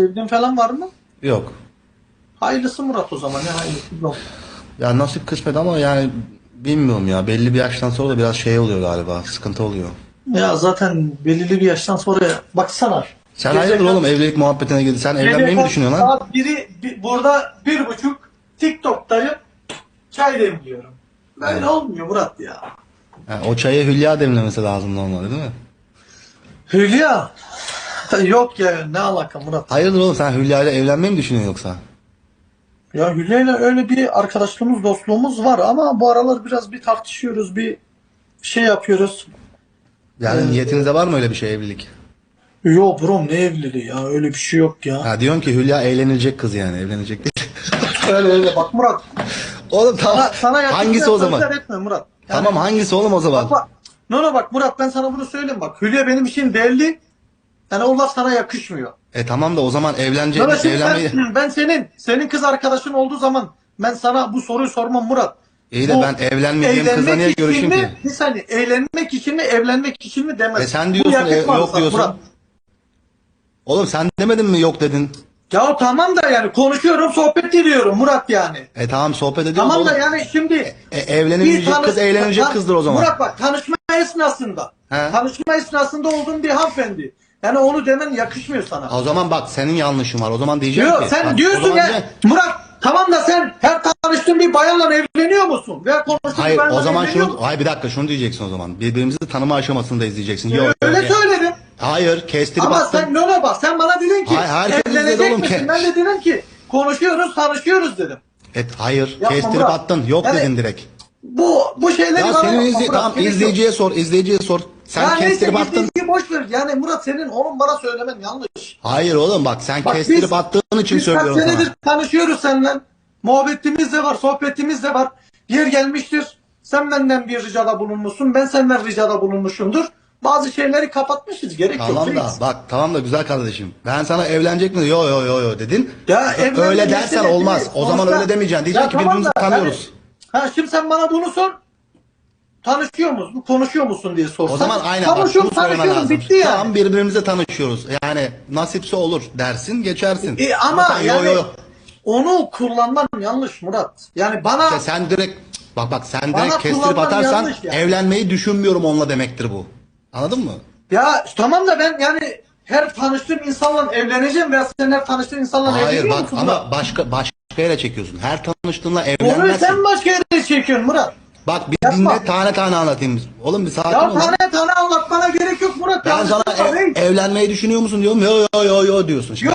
Sevdiğin falan var mı? Yok. Hayırlısı Murat o zaman ya hayırlısı. Yok. Ya nasip kısmet ama yani bilmiyorum ya. Belli bir yaştan sonra da biraz şey oluyor galiba. Sıkıntı oluyor. Ya zaten belirli bir yaştan sonra baksana. Sen Gece hayırdır oğlum evlilik muhabbetine girdin. Sen evlenmeyi mi düşünüyorsun lan? Saat biri, bir- burada bir buçuk TikTok'tayım. Çay demliyorum. Böyle Evet. olmuyor Murat ya. Ha, o çayı Hülya demlemesi lazım normalde değil mi? Hülya. Yok ya ne alaka Murat. Hayırdır oğlum sen Hülya ile evlenmeyi mi düşünüyorsun yoksa? Ya Hülya ile öyle bir arkadaşlığımız, dostluğumuz var ama bu aralar biraz bir tartışıyoruz, bir şey yapıyoruz. Yani niyetinizde var mı öyle bir şey evlilik? Yo brom ne evliliği ya öyle bir şey yok ya. Ha diyorsun ki Hülya eğlenilecek kız yani evlenecek değil. öyle öyle bak Murat. oğlum tamam. Sana, sana hangisi o zaman? etme Murat. Yani- Tamam hangisi oğlum o zaman? Bak bak. No no bak Murat ben sana bunu söyleyeyim bak. Hülya benim için değerli. Yani o laf sana yakışmıyor. E tamam da o zaman no, şimdi evlenmeyi... ben, ben senin senin kız arkadaşın olduğu zaman ben sana bu soruyu sormam Murat. İyi de Bu ben evlenmediğim kızla niye görüşeyim ki? Bir saniye eğlenmek için mi evlenmek için mi demez. E sen diyorsun, e, yok sana diyorsun. Murat. Oğlum sen demedin mi yok dedin? Ya tamam da yani konuşuyorum sohbet ediyorum Murat yani. E tamam sohbet ediyoruz Tamam oğlum. da yani şimdi E, evlenemeyecek tanış- kız eğlenecek kızdır o zaman. Murat bak tanışma esnasında. He. Tanışma esnasında olduğun bir hanımefendi. Yani onu demen yakışmıyor sana. O zaman bak senin yanlışın var. O zaman diyeceğim Diyor, ki. sen bak, o diyorsun zaman ya diyeceğim- Murat tamam da sen her tanıştığın bir bayanla evleniyor musun? Veya konuştuğun bir Hayır bayanla o zaman evleniyor şunu musun? hayır bir dakika şunu diyeceksin o zaman. Birbirimizi tanıma aşamasında izleyeceksin. Yok. Öyle öyle. söyledim. Hayır kestirip Ama attın. sen ne ola bak sen bana dedin ki Hayır, herkes evlenecek oğlum misin? ki- Ben de dedim ki konuşuyoruz tanışıyoruz dedim. Et, hayır Yapma kestirip Murat. attın. Yok Yani- dedin direkt. Bu bu şeyleri Ya bana senin izle, Murat, tamam gerek yok. izleyiciye sor, izleyiciye sor. Sen ya neyse kestirip attın. izleyiciyi boş ver. Yani Murat senin onun bana söylemen yanlış. Hayır oğlum bak sen Bak kestirip biz- attığın için Biz kaç söylüyorum senedir sana. tanışıyoruz seninle. Muhabbetimiz de var, sohbetimiz de var. Yer gelmiştir. Sen benden bir ricada bulunmuşsun, ben senden ricada bulunmuşumdur. Bazı şeyleri kapatmışız, gerek Tamam yok. da reis. bak tamam da güzel kardeşim. Ben sana evlenecek mi? Yo yo yo yo dedin. Ya Ö- evlenme öyle meselesi dersen olmaz. değil. O zaman Sonuçta- öyle demeyeceksin. Diyeceksin Ya ki tamam birbirimizi da, tanıyoruz. Ha şimdi sen bana bunu sor. Tanışıyor musun, konuşuyor musun diye sorsan. O zaman aynen Tanışıyorum, tanışıyorum, bitti yani. Tamam birbirimize tanışıyoruz. Yani nasipse olur dersin geçersin. E, ama yo yani yo yo. onu kullanman yanlış Murat. Yani bana İşte sen direkt bak bak sen direkt kestirip atarsan yani. evlenmeyi düşünmüyorum onunla demektir bu. Anladın mı? ya tamam da ben yani her tanıştığım insanla evleneceğim veya sen her tanıştığın insanla Hayır evleniyor bak ama başka başka yere çekiyorsun. Her tanıştığınla evlenmezsin. sen başka yere çekiyorsun Murat. Bak bir Yapma. dinle tane tane anlatayım. Oğlum bir sakin Ya ol. tane tane anlatmana gerek yok Murat. Ben Yanlış sana yapma, ev- evlenmeyi düşünüyor musun diyorum. Yo yo yo yo diyorsun. Şimdi